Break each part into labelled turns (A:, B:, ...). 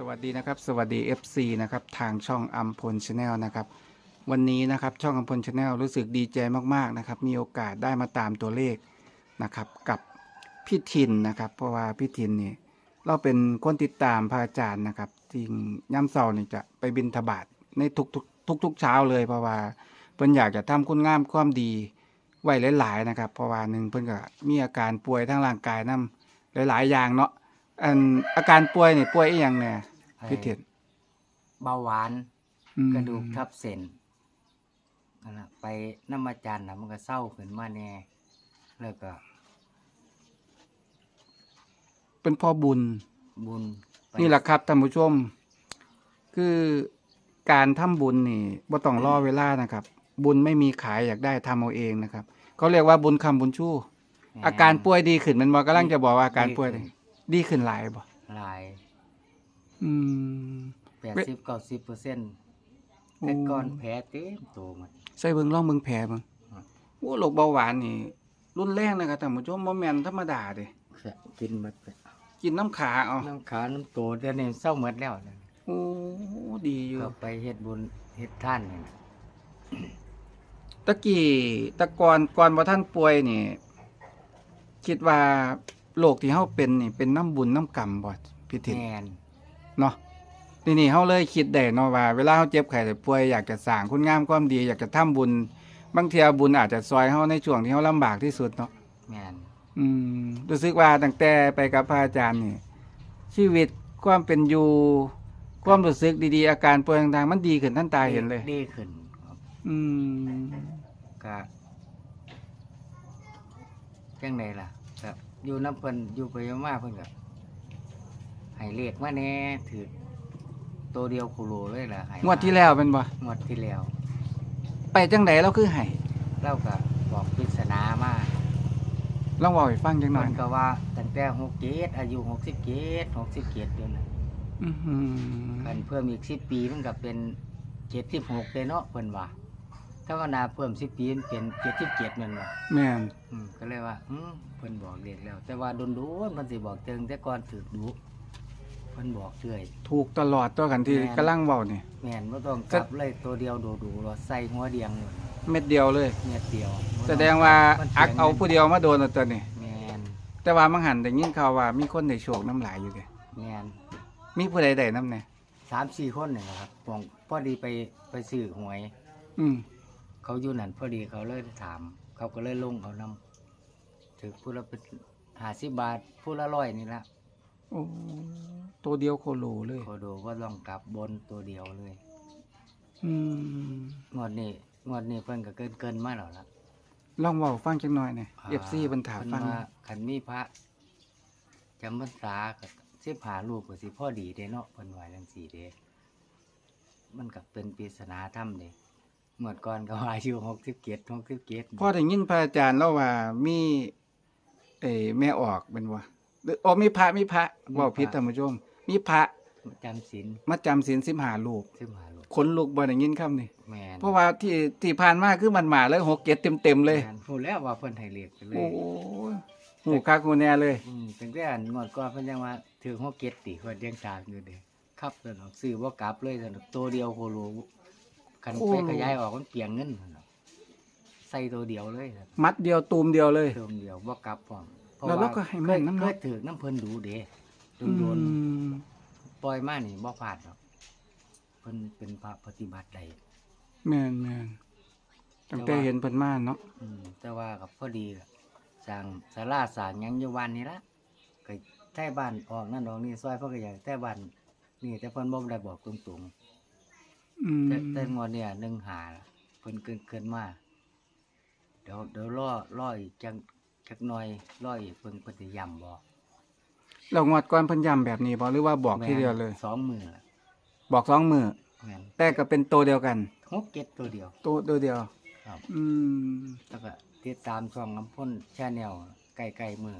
A: สวัสดีนะครับ สวัสดี FC นะครับทางช่องอัมพลชาแนลนะครับวันนี้นะครับช่องอัมพลชาแนลรู้สึกดีใจมากๆนะครับมีโอกาสได้มาตามตัวเลขนะครับกับพี่ทินนะครับ เพราะว่าพี่ทินนี่เราเป็นคนติดตามพระอาจารย์นะครับจริงย่ำเสาร์นี่จะไปบินทบาทในทุกๆทุกๆเช้าเลยเพราะว่าเพิ่นอยากจะทำคุณงามความดีไว้หลายๆนะครับเพราะว่าหนึ่งเพิ่นก็มีอาการป่วยทางร่างกายนํหลายๆอย่างเนาะ อันอาการป่วยนี่ป่วยอีหยังแน่พี่เทียน
B: เบาหวาน
A: อืม
B: กระดูกทับเส้นนั่นล่ะไปน้ำมาจันทร์นะมันก็เศร้าขึ้นมาแน่แล้วก็
A: เป็นพ่อบุญ
B: บุญไป
A: นี่แหละครับท่านผู้ชม คือการทำบุญนี่บ่ต้องรอเวลานะครับ บุญไม่มีขายอยากได้ทำเอาเองนะครับเขาเรียกว่าบุญคำบุญชู้
B: แม่น
A: อาการป่วยดีขึ้นแมันบ่กำลังจะบอกว่าอาการป่วย
B: ดีขึ้น
A: ดีขึ้นหลายบ่
B: หลาย
A: อืม
B: แปดสิบเก้าสิบเปอร์เซ็นต์
A: โอ้
B: แต่ก่อนแผลเต็มตัวหมด
A: ใส่เบิ่งลองเบิ่งแผลเบิ่ง
B: อืม
A: โอ้โรคเบาหวานนี่ รุนแรงนะครับท่านผู้ชมบ่แม่นธรรมดาเด้
B: กินหมดไป
A: กินน้ำขาเอา
B: น้ำขาน้ำโตเดี๋ยวนี้เศร้าหมดแล้วเดี๋ยวนี้
A: โอ้ดีอยู่
B: ก็ไปเฮ็ดบุญเฮ็ดท่านนี่นะ
A: ตะกี้แตะกอนก่อนว่าท่านป่วยนี่ คิดว่า โรคที่เฮาเป็นนี่เป็นน้ำบุญน้ำกรรมบ่พี่ทิน
B: แม่น
A: เนาะทีนี้เฮาเลยคิดได้เนาะว่าเวลาเฮาเจ็บไข้ได้ป่วยอยากจะสร้างคุณงามความดีอยากจะทำบุญ บางเทีบุญอาจจะซอยเฮาในช่วงที่เฮาลำบากที่สุดเนาะ
B: แม่น
A: อืมรู้สึกว่าตั้งแต่ไปกับพระอาจารย์นี่ชีวิตความเป็นอยู่ความรู้สึกดีๆ อาการป่วยต่างๆมันดีขึ้นท่านตาเห็นเลย
B: ดีขึ้นครับ
A: อืม
B: ก็จังไดล่ะก็ อยู่น้ำเพิ่นอยู่ไปมาเพิ่นก็ให้เลขมาแหน่ถือตัวเดียวโคโลเลยล่ะให้
A: งวดที่แล้วเป็นบ่
B: งวดที่แล้ว
A: ไปจังไดเราคือให้
B: เราก็บอกปริศนามา
A: ลองเว้าให้ฟังจังหน่อ
B: มั
A: ย
B: นก็ว่าตั้งแต่6เกตอายุ60เกต60เกตเดือนน่ะ
A: อื้อหือ
B: กันเพิ่มอีก10ปีมันก็เป็น76เลยเนาะเพิ่นว่า ถ้าว่านาเพิ่ม10ปีมันเป็น77นั่นว่ะ
A: แม่น
B: อืมก็เลยว่าอืมเพิ่นบอกเด็กแล้ว แต่ว่าโดนดูเพิ่นสิบอกเติงแต่ก่อนถึกดูเพิ่นบอกเรื่อย
A: ถูกตลอดตัวกันที่
B: แม่น
A: กำลังเว้านี่
B: แม่นบ่ต้องกลับเลยตัวเดียวดูดูรอใส่หัวเดียงเลย
A: เม็ดเดียวเลย
B: เม็ดเดียวบ่
A: แส
B: ต้
A: ดงว่า
B: มัน
A: อัก
B: สีย
A: เอา
B: งิน
A: ผู้เดียวมาโดนเอาตัวนี่
B: แม่น
A: แต่ว่ามังหันได้ยินข่าวว่ามีคนได้โชคน้ำหลายอยู่เด้
B: แม่น
A: มีผู้ใดได้น้ำแน่
B: สามสี่คนนี่แหละครับพวกพอดีไปไปซื้อหวย
A: อืม
B: เขาอยู่นั่นพอดีเขาเลยถาม เขาก็เลยลงเอานํถึกผู้ละเป็น50บาทผู้ละร้อยนี่ละ
A: โอ้ตัวเดียวโคโลเลย
B: ขอดูว่าต้องกลับบนตัวเดียวเลย
A: อืม
B: งวดนี้งวดนี้เพิ่นก็เกินเกินมาแล้วล่ะ
A: ลองเว้าฟังจังหน่อยหน่อย FC เพิ่นถาม
B: เพิ่น
A: ฟัง
B: ว่าคันมีพระจำพรรษาก็สิบหารูปก็สิพอดีเด้เนาะเพิ่นว่าจังซี่เด้มันก็เป็นปริศนาธรรมเด้ เมื่อก่อนก็ว่าอายุ67 67
A: พ่อได้ยินพระอาจารย์เล่าว่ามีเอ้แม่ออกเป็นว่าหรืออ๋อมีพระมีพระเว้าผิดท่านผู้ชมมีพระ
B: จำศีล
A: มาจำศีล15รูป
B: สิบหารูป
A: ขนลุกบ่ได้ยินคำนี่
B: แม่น
A: เพราะว่าที่ที่ผ่านมาคือมันมาเลย6 7เต็มๆเลย
B: แม่นพูดแล้วว่าเพิ่นให้เลขไปเล
A: โอ้
B: ย
A: หูคักหูแน่เลย
B: อืมตั้งแต่อันงวดก่อนเพิ่นยังว่าถือ67ติเพิ่นยังถามอยู่เด้ครับเพิ่นเอาซื้อบ่กลับเลยซั่นดอกตัวเดียวโคโล คัน
A: โอ้
B: ไปขยายออกมันเปลียงเงินซั่นดอกใส่ตัวเดียวเลยซั่น
A: มัดเดียวตูมเดียวเลย
B: เติมเดียวบ่กลับพร้อมเพราะ
A: แล้ว
B: ว่า
A: เราก็ให้แม่นนำ
B: เค
A: เนาะ
B: ยถือน้ำเพิ่นดูเด้โด
A: อื
B: นโดน
A: ม
B: ปล่อยมานี่บ่พลาดหรอกเพิ่นเป็นพระปฏิบัติได้
A: แม่นแม่นตั้งแต่เห็นเพิ่นมาเนาะ
B: อืมแต่ว่ากับพอดีก็สร้างศาลาสร้างหยังอยู่วันนี้ละก็แท้บ้านออกนั่นออกนี่ซอยเพิ่นก็อยากแท้บ้านนี่แต่เพิ่นบ่ได้บอกตรง
A: อืม
B: ๆแต่แต่งวดเนี่ยหนึ่งหาเพิ่นเกินเกินมาเดี๋ยวเดี๋ยวรอรออีกจังจักหน่อยรออีกเพิ่นเพิ่นสิย้ำบอก
A: เรางวดก่อนเพิ่นย้ำแบบนี้บ่หรือว่าบอกทีเดียวเลย
B: แม่นสองมือล่ะ
A: บอกสองมือ
B: แม่น
A: แต่ก็เป็นตัวเดียวกัน
B: หกเก็ดตัวเดียว
A: ตัวตัวเดียว
B: ครับ
A: อืม
B: แล้วก็ติดตามช่องน้ำพ่นชาแนลใกล้ๆมือ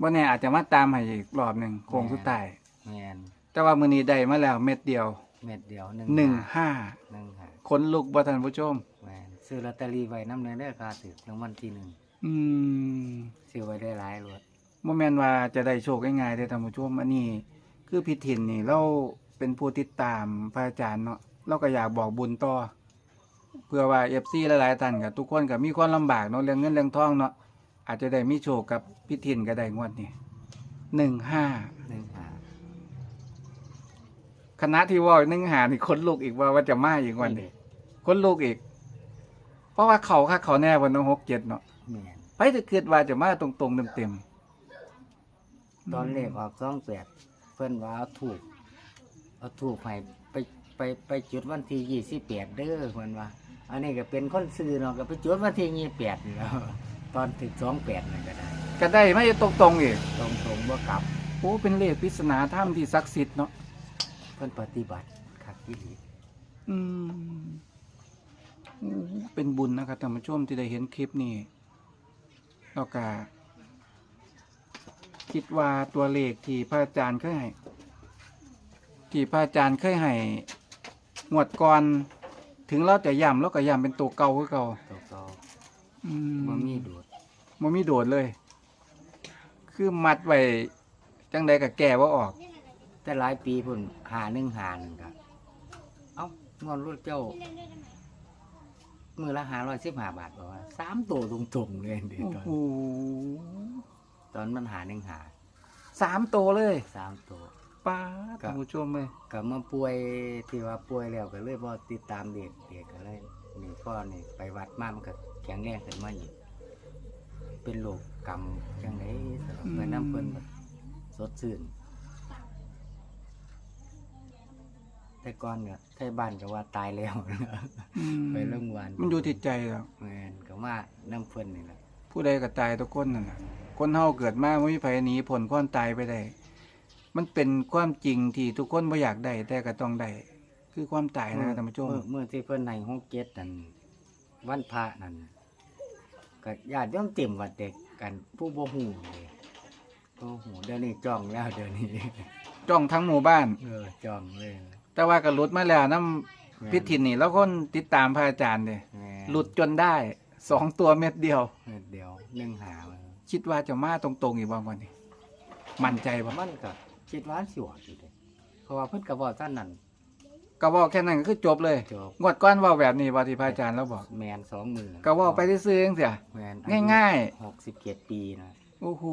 A: บ่แน่อาจจะมาตามให้อีกรอบหนึ่งโค้งสุดท้าย
B: แมน
A: แต่ว่ามื้อนี้ได้มาแล้วเม็ดเดียว
B: เม็ดเดียวหนึ่ง
A: หนึ่ง
B: หา
A: ห้า
B: หนึ่งหา
A: ขนลุกบ่ท่านผู้ชม
B: แมนซื้อลอตเตอรี่ไว้น้ำเนื้อเด้อค่ะถือรางวัลที่หนึ่ง
A: อืม
B: ซื้อไว้ได้หลายรถ
A: บ่แม่นว่าจะได้โชคง่ายๆเด้อท่านผู้ชมอันนี้ คือพิถินนี่เราเป็นผู้ติดตามพระอาจารย์เนาะเราก็อยากบอกบุญต่อเพื่อว่าเอฟซีหลายๆท่านกับทุกคนก็มีความลำบากเนาะเรื่องเงินเรื่องทองเนาะอาจจะได้มีโชคกับพิถินก็ได้งวดนี้หนึ่งห้า
B: หนึ่งหา
A: คณะที่ว่าหนึ่งหานี่คนลูกอีกว่าว่าจะมาอีกวันนี้คนลูกอีก เพราะว่าเขาค่ะเขาแน่วันน้องหกเจ็ดเนาะ
B: แม่น
A: ไปจะเกิดว่าจะมาตรงๆเต็มๆ
B: ตอนเลขออกสองแปดเพิ่นว่าเอาถูกเอาถูกให้ไปไปไปจุดวันที่ยี่สิบแปดเด้อเพิ่นว่า อันนี้ก็เป็นคนซื้อเนาะก็ไปจุดวันที่ยี่แปดนี่แหล้วตอนถึงสองแปดนี่ก็ได้
A: ก็ได้ไม่ตรงๆอีก
B: ตรงตรงๆบ่กลับ
A: โอ้เป็นเลขปริศนาถ้ำที่ศักดิ์สิทธิ์เนาะ
B: เพิ่นปฏิบัติคักอีหลี
A: อืมโอ้เป็นบุญนะครับท่านผู้ชมที่ได้เห็นคลิปนี้แล้วก็คิดว่าตัวเลขที่พระอาจารย์เคยให้ที่พระอาจารย์เคยให้งวดก่อนถึงเราจะย้ำเราก็ย้ำเป็นตัวเก่าคือเก่า
B: ตัวเก่า
A: อื
B: บ่มีโดด
A: มันมีโดดเลย คือมัดไว้จังใดก็แก้ว่าออก
B: แต่หลายปีพุ่นหาหนึ่งหาหนึ่งก็เอ้างอนรถเจ้า มือละหาร้อยสิบห้าบาทบอกว่าสามตัวตรงๆเลยเดี๋ยว
A: โอ้
B: ตอน
A: โห
B: ตอนมันหาหนึ่งหา
A: สามตัวเลย
B: สามตัว
A: ป้าด
B: ครับ
A: ท่านผู้ชมเลย
B: ก็มาป่วยที่ว่าป่วยแล้วก็เลยพอติดตามเด็กเด็กก็เลยนี่พ่อนี่ไปวัดมามันก็แข็งแรงขึ้นมาอีกเป็นโรคกรรมจังไดเหมือนน้ำเพิ่นแบบสดชื่น แต่ก่อนเนี่ยไทบ้านก็ว่าตายแล้ว
A: อืม
B: ไปโรงพยาบาล
A: มันอยู่ที่ใจแล้ว
B: แม่นก็ว่าน้ำเพิ่นนี่แหละ
A: ผู้ใดก็ตายทุกคนนั่นแหละคนเฮาเกิดมาไม่มีไผหนีผลความตายไปได้ มันเป็นความจริงที่ทุกคนบ่อยากได้แต่ก็ต้องได้คือความตายนะท่านผู้ชม
B: เมื่อเมื่อที่เพิ่นในห้องเกตนั่นวันพระนั่นก็ญาติโย่อมเต็มวัดเด็กกันผู้บ่ฮู้เลยบ่ฮู้เดี๋ยวนี้จ้องแล้วเดี๋ยวนี้
A: จ้องทั้งหมู่บ้าน
B: เออจ้องเลย
A: แต่ว่าก็หลุดมาแล้วน้ำพิถินนี่ แล้วคนติดตามพระอาจารย์เด้
B: แม่
A: หลุดจนได้สองตัวเม็ดเดียว
B: เม็ดเดียวหนึ่งหามัน
A: คิดว่าจะมาตรงๆอีกบางวันนี้ มั่นใจบ่
B: มันก็คิดว่าสิออกอยู่เด้เพราะว่าเพิ่นก็บอกท่านนั่น
A: ก็บอกแค่นั้นก็คือจบเลย
B: จบ
A: งวดก้อนเว่าแบบนี้ว่าที่พระอาจารย์แล้วบอก
B: แมนสองมือ
A: ก็เว่าไปซื้อๆเองเสีย
B: แมน
A: ง่าย
B: หกสิบเจ็ดปีนะ
A: โอ้โห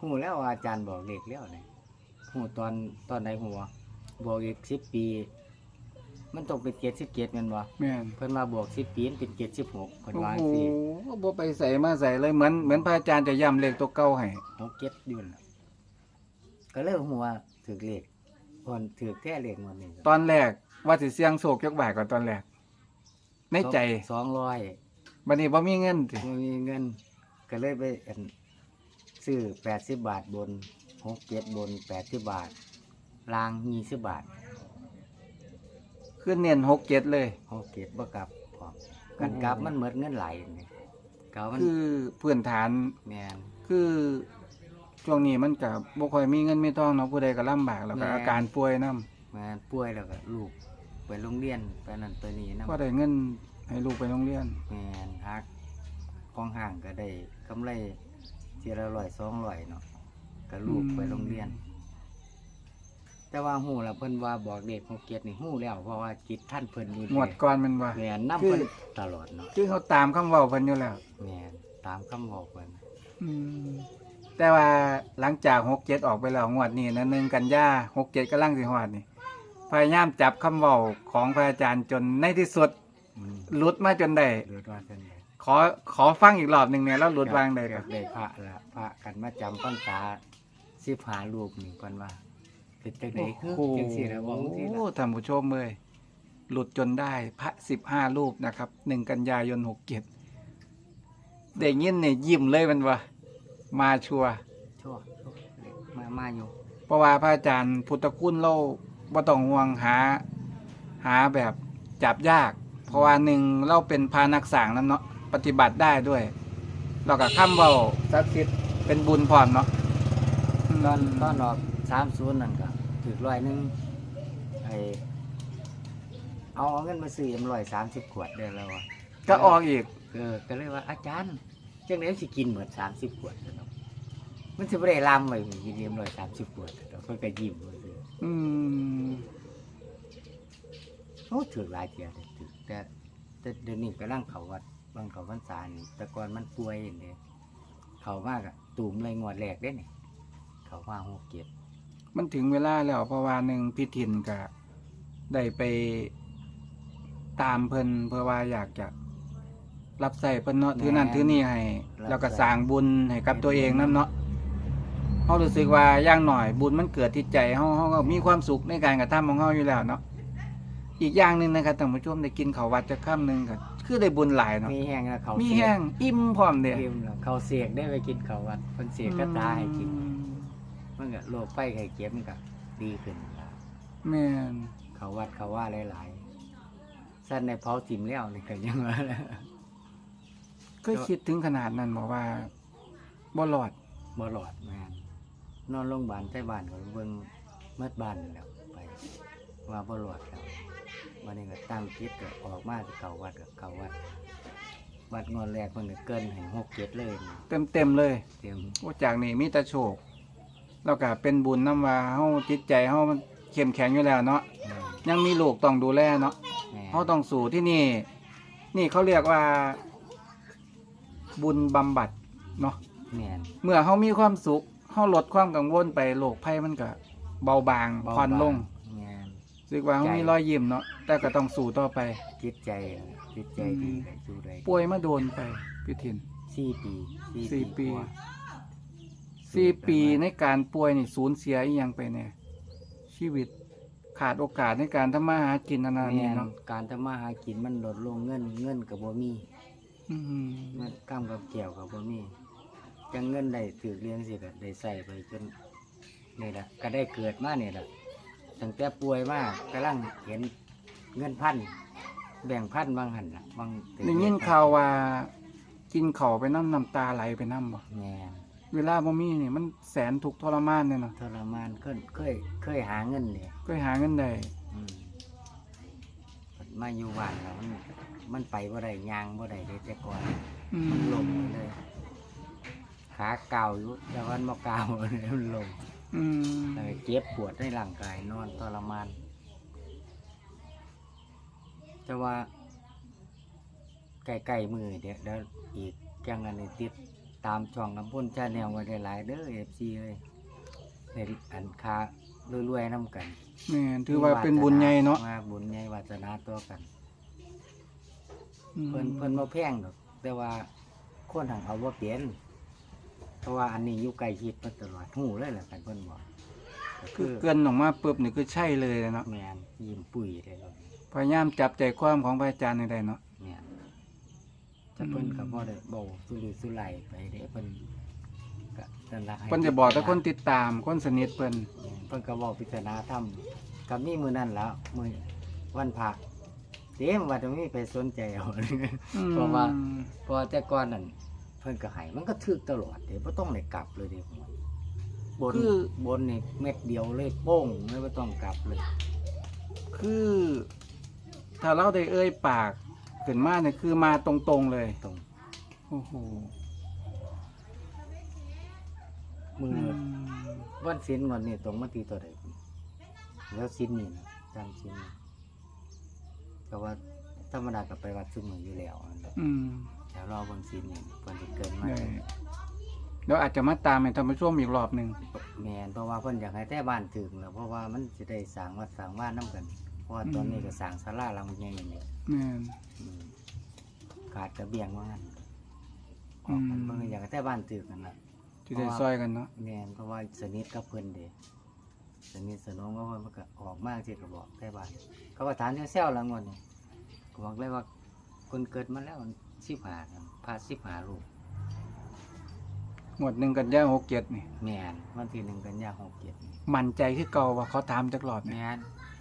B: หูแล้วว่าอาจารย์บอกเด็กแล้วนี่หูตอนตอนไหนหัว บอกอีกสิบปี มันต้องเป็นเจ็ดสิบเจ็ดแมันบ่
A: แม่น
B: เพิ่นมาบวกสิบปีมันเป็นเจ็ดสิบหกเพิ่น
A: โอ้
B: ว่า
A: โห
B: สิ
A: บ่ไปใส่มาใส่เลยเหมือนเหมือนพระอาจารย์จะย้ำเลขตัวเก่าให้
B: หกเจ็ดอยุ่นนล่ะก็เลยหัวถือเลขคนถือแท้เลขหมันนี่
A: ตอนแรกว่าสิเสี่ยงโชคยกบ่ายก่อนตอนแรก ในใจ
B: สองร้อย
A: บัดนี้บ่มีเงินสิ
B: ไม่มีเงิน ก็เลยไปอั่นซื้อแปดสิบบาทบนหกเจ็ดบนแปดสิบบาท ลางยี่สิบบาท
A: ขึ้นเน้นหกเจ็ดเลย
B: หกเจ็ดบ่กลับพร้อมกันกลับมันเหมือนเงินไหลนี่เก่ามัน
A: คือพื้นฐาน
B: แมน
A: คือช่วงนี้มันกับบ่ค่อยมีเงินมีทองเนาะผู้ใดก็ลำบากแล้วก็
B: แม่
A: อาการป่วยนํ
B: แมนป่วยแล้วก็ลูกไปโรงเรียนไปนั่นไปนี่นะ
A: ก็ได้เงินให้ลูกไปโรงเรียน
B: แมนฮักของห่างก็ได้กำไรเทีละร้อยสองร้อยเนาะก็ลูก
A: อืม
B: ไปโรงเรียน แต่ว่าหูแล้วเพิ่นว่าบอกเด็กหกเจ็ดนี่หูแล้วเพราะว่าจิตท่านเพิ่นอยู่
A: งวดก่อนแมันว่า
B: แมนน้ำเพิ่นตลอดเนาะ
A: คือเขาตามคำเว้าเพิ่นอยู่แล้ว
B: แมนตามคำบอกเพิ่น
A: อืมแต่ว่าหลังจากหกเจ็ดออกไปแล้วงวดนี้นะหนึ่งกันยาหกเจ็ดกำลังสิฮอดนี่พยายามจับคำเว้าของพระอาจารย์จนในที่สุด
B: อืม
A: หลุดมาจนได้
B: เดือดร้อนเพิ่นเลย
A: ขอขอฟังอีกรอบหนึ่งเนี่ยแล้วหลุดวางได้
B: เกื
A: ค
B: อ
A: รั
B: บบได้พระละพระกันมาจำพรรษาสิบหาลูกนี่ก่อนว่า เป็นจังได๋คือ
A: โอ้โห
B: จังซี่แล้วบอกจังซี่ล่ะ
A: ท่านผู้ชมเลยหลุดจนได้พระสิบห้ารูปนะครับหนึ่งกันยายนหกเจ็ดเด็กยินเนี่ยยิ้มเลยมันว่ามาชัวร์
B: ชั่วมามาอยู่
A: เพราะว่าพระอาจารย์พุทธคุณเราบ่ต้องห่วงหา หาแบบจับยาก เพราะว่าหนึ่งเราเป็นพานักสร้างนั่นเนาะปฏิบัติได้ด้วยเราก็ค้ำเบาสักดิ์สิทธิ์เป็นบุญพร้อมเนาะ
B: ตอนตอนออก30นั่นก็ ถูกร้อยหนึงไอ้เอาเอาเงินมาซื้อเอ็มร้อยสามสิบขวดได้แล้วอะ
A: ก็ออกอีก
B: เออก็เลยว่าอาจารย์จังได๋สิกินเหมือน30ขวดเนาะมันสิบ่ได้ลำไว้กินเรียมร้อยสามสิบขวดแล้วเพิ่นก็ยิ้มว่าซื่อ
A: อืม
B: โอ้ถือหลายเที่ยเลยถือแต่แต่เดี๋ยวนี้กำลังเขาวัดบางเขาพรรษานี่แต่ก่อนมันป่วยอย่างเดียเขามากอะตูมเลยงวดแรกได้นี่เขามาหกเก็บ
A: มันถึงเวลาแล้วเพราะว่าหนึ่งพี่ถิ่นก็ได้ไปตามเพิ่นเพื่อว่าอยากจะรับใส่เพิ่นเนาะถือนั่นถือนี่ให้ แล้วก็สร้างบุญให้กับตัวเองนั่นเนาะเฮารู้สึกว่าอย่างหน่อยบุญมันเกิดที่ใจเฮาเฮาก็มีความสุขในการกระทำของเฮาอยู่แล้วเนาะอีกอย่างหนึ่งนะครับท่านผู้ชมได้กินข้าววัดจะค่ำหนึงก็คือได้บุญหลายเนาะ
B: มีแห้งแล้วเขา
A: มี
B: เสีย
A: แห้งอิ่มพร้อมเด้
B: เค็มแล้วเขาเสียกได้ไปกินเขาวัดคนเสียกก็ตายให้กิน
A: อื ม
B: มันก็โรคไข้ไข้เจ็บมันก็ดีขึ้นแล้ว
A: แม่น
B: เขาวัดเขาว่าหลายๆสั้นในเผาถิ่มแล้วนี่ก็ยังว่า
A: เคยคิดถึงขนาดนั้นบอกว่าบ่รอด
B: บ่หลอดแม่นนอนโรงพยาบาลใต้บ้านก็เบิ่งเมื่อบ้านนั่นแหล้วไป ว่าบ่หลอดแล้ววันนี้ก็ตั้งคิดก็ออกมาจะเก่าวัดก็เก่าวัดวัดงอนแรกมันก็เกินให้หกเจ็ดเลยนี่
A: เต็มเต็มๆเลย
B: เตรียม
A: โอ้จากนี้มีแต่โชค แล้วก็เป็นบุญนำว่าเฮาจิตใจเฮามันเข้มแข็งอยู่แล้วเนาะ
B: แม่น
A: ยังมีลูกต้องดูแลเนาะ
B: แม่น
A: เฮาต้องสู่ที่นี่ นี่เขาเรียกว่า บุญบำบัดเนาะ
B: แม่น
A: เมื่อเฮามีความสุขเฮาลดความกังวลไปโรคภัยมันก็เบาบาง
B: เบา
A: ผ่อนลง
B: แม่น
A: รู้สึกว่าเฮามีรอยยิ้มเนาะแต่ก็ต้องสู่ต่อไป
B: จิตใจจิตใจดีก็อยู่ได้
A: ป่วยมาโดนไปพี่ถิน
B: สี่ปี
A: สี่ปี
B: กว่า
A: สี่ปีในการป่วยนี่สูญเสียอีหยังไปเนี่ย ชีวิตขาดโอกาสในการทำมาหากินอันนั้น
B: แม่
A: นี่
B: น
A: เนาะ
B: การทำมาหากินมันลดลงเงินเงินก็บ่มี
A: อืม
B: เงินกำกับแก้วก็บ่มีจังเงินได้ถือเลี้ยงสิก็ได้ใส่ไปจนนี่แหละก็ได้เกิดมาเนี่ยแหละตั้งแต่ป่วยมากกำลังเห็นเงินพันแบ่งพันบางหันน่ะบางถือ
A: ได้ยินข่าวว่า กินข้าวไปน้ำน้ำตาไหลไปน้ำบ่
B: แม่น
A: เวลาบ่มีนี่มันแสนทุกข์ทรมานเนี่ยเนาะ
B: ทรมานเคยเคยเคยหาเงินเลย
A: ก็หาเงินได้
B: อืมมาอยู่บ้านแล้วมันมันไปบ่ได้ยางบ่ได้เลยแต่ก่อน
A: อืม
B: มันลงไปเลยขาเก่าอยู่แต่วันมาเก่าเลยมันลง
A: อืม
B: แล้วก็เจ็บปวดในร่างกายนอนทรมานแต่ว่าใกล้ๆมือเดี๋ยวเดี๋ยวอีกจังอันนี้ติด ตามช่องน้ำพ่นชาแนลไว้ได้หลายเด้อเอฟซีเลยในอันคารวยๆน้ำกัน
A: แม่นถือว่าเป็นบุญใหญ่เนาะ
B: มาบุญใหญ่วาสนาตัวกัน
A: อืม
B: เพิ่นเพิ่นบ่แพงดอก แต่ว่าคนทางเขาบ่เปลี่ยน เพราะว่าอันนี้อยู่ใกล้ชิดมาตลอดหูเลยแหละกันเพิ่นบอกก็
A: คื
B: คืออ
A: เกินออกมาปุ๊บนี่คือใช่เลยเนาะ
B: แม่นยิ้มปุ๋ยได้เลย
A: พยายามจับใจความของพระอาจารย์ให้ได้เนาะ
B: แม่น จะเพิ่นก็บ่ได้เบาสุรุ่ยสุร่ายไปเด้เพิ่นก็นั่นล่ะให้
A: เพิ่นจะบอกแต่คนติดตามคนสนิทเพิ่น
B: แม่นเพิ่นก็บอกพิจารณาธรรมก็มีมื้อนั้นแล้วมื้อวันพระเต็มว่าจะมีไปสนใจเอา
A: อืม
B: เพราะว่าเพอแต่ก่อนนั่นเพิ่นก็ให้มันก็ถึกตลอดเด้บ่ต้องได้กลับเลยเด้ผมว่าบน
A: คือ
B: บนนี่เม็ดเดียวเลยโป้งไม่บ่ต้องกลับเลย
A: คือ ถ้าเราได้เอ่ยปาก ขึ้นมาเนี่ยคือมาตรงๆเลย
B: ตรง
A: โอ้โห
B: มือ
A: อื
B: อ
A: ม
B: วันศีลวันนี้ตรงมาตีตัวใดแล้วศีลนี่นะจำศีลนี่แต่ว่าธรรมดาก็ไปวัดซุมื้ออยู่แล้วนั่นแหละ
A: อืม
B: แล้วรอวันศีลนี่เพิ่นสิเกินมา
A: ได้เดี๋ยวอาจจะมาตามให้ท่านผู้ชมอีกรอบหนึ่ง
B: แม่นเพราะว่าเพิ่นอยากให้แต่บ้านถึงแล้วเพราะว่ามันสิได้สร้างวัดสร้างบ้านนํกันเพ ราะว่าตอนนี้ก็สร้างศาลาหลังใหญ่นี่
A: แม่น
B: อืมขาดกระเบียงว่างั้น
A: อืม
B: มันก็อยากให้แต่บ้านตึกนั่นแหละ
A: ที่ได้ซอยกันเนาะ
B: แม่นเพราะว่าสนิทกับเพิ่นเด้สนิทสนมกับเพิ่นมันก็ออกมากที่ก็บอกแต่บ้านเขาว่าถามแซวๆแล้วงวดนี้ก็บอกเลยว่าคนเกิดมาแล้วสิบหาพาสิบหาลูก
A: หมวดหนึ่งกันย่าหกเจ็ดนี่
B: แม่นวันที่หนึ่งกันยาหกเจ็ด
A: มั่นใจคือเก่าว่าเขาถามจักรอบเนี่ย
B: แม่น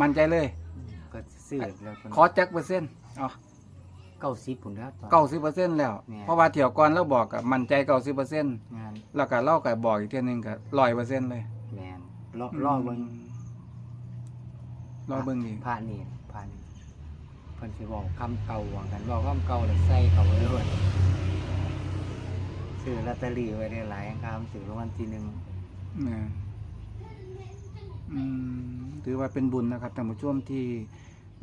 A: มั่นใจเลย
B: ก็ซื้อแล้ว
A: ขอจักเปอร์เซ็นต์อ๋อ
B: เก้าสิบพุ่นแล้วตอน
A: เก้าสิบเปอร์เซ็นต์แล้ว
B: แม่น
A: เพราะว่าเที่ยวก่อนเราบอกกับมั่นใจเก้าสิบเปอร์เซ็นต์
B: งาน
A: แล้วก็เล่ากับบอกอีกเทียหนึงกับร้อยเปอร์เซ็นต์เลย
B: แม่นรอรอเบิ่ง
A: รอเบิ่งอีก
B: พระนี่พระนี่เพิ่นสิบอกคำเก่าว่ากันบอกคำเก่าแล้วใส่เขาไว้ด้วยซื้อลอตเตอรี่ไว้ได้หลายครั้งซื้อรางวัลที่หนึ่ง
A: นะอืม ถือว่าเป็นบุญนะครับท่านผู้ชมที่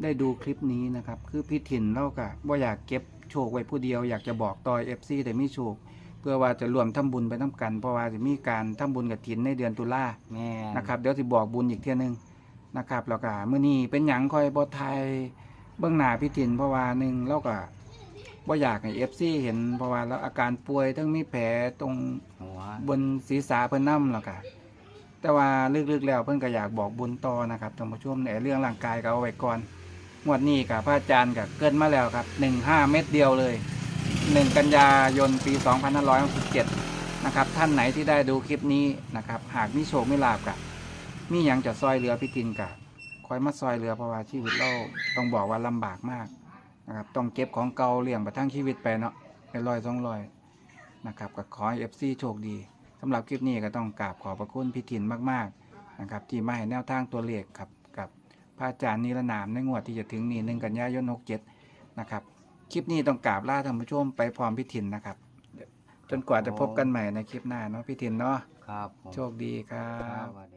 A: ได้ดูคลิปนี้นะครับ คือพี่ถิ่นเราก็บ่อยากเก็บโชคไว้ผู้เดียวอยากจะบอกต่อยเอฟซีแต่มีโชค เพื่อว่าจะรวมทำบุญไปน้กัน เพราะว่าจะมีการทำบุญกับถินในเดือนตุลา
B: แม่น
A: นะครับเดี๋ยวสิบอกบุญอีกเที่ยหนึงนะครับแล้วก็มื้อนี้เป็นหยังคอยบ่ทายเบื้องหน้าพี่ถิ่นเพราะว่าหนึ่งเราก็บ่อยากให้ FC เห็นเพราะว่าเราอาการป่วยทั้งมีแผลตรง
B: หัว
A: บนศีรษะเพิ่นนำแล้วก็ แต่ว่าลึกๆแล้วเพิ่นก็อยากบอกบุญต่อนะครับท่านผู้ชมในเรื่องร่างกายก็เอาไว้ก่อนงวดนี้กับพระอาจารย์ก็เกินมาแล้วครับ15เม็ดเดียวเลย1กันยายนปี2567นะครับท่านไหนที่ได้ดูคลิปนี้นะครับหากมีโชคไมีลาบกับมีหยังจะซอยเหลือพี่ตินกะคอยมาซอยเหลือเพราะว่าชีวิตเราต้องบอกว่าลำบากมากนะครับต้องเก็บของเก่าเลี้ยงประทั้งชีวิตไปเนาะเป็นรอยสองรอยนะครับก็ขอเอฟซีโชคดี สำหรับคลิปนี้ก็ต้องกราบขอบพระคุณพี่ตินมากๆนะครับที่มาให้แนวทางตัวเลขครับกับพระอาจารย์นิรนามในงวดที่จะถึงนี้หนึ่งกันยายนหกเจ็ดนะครับคลิปนี้ต้องกราบลาท่านผู้ชมไปพร้อมพี่ตินนะครับ จนกว่าจะพบกันใหม่ในคลิปหน้าเนาะพี่ตินเนาะ
B: ครับผม
A: โชคดีครั
B: ครับบ สวัสดี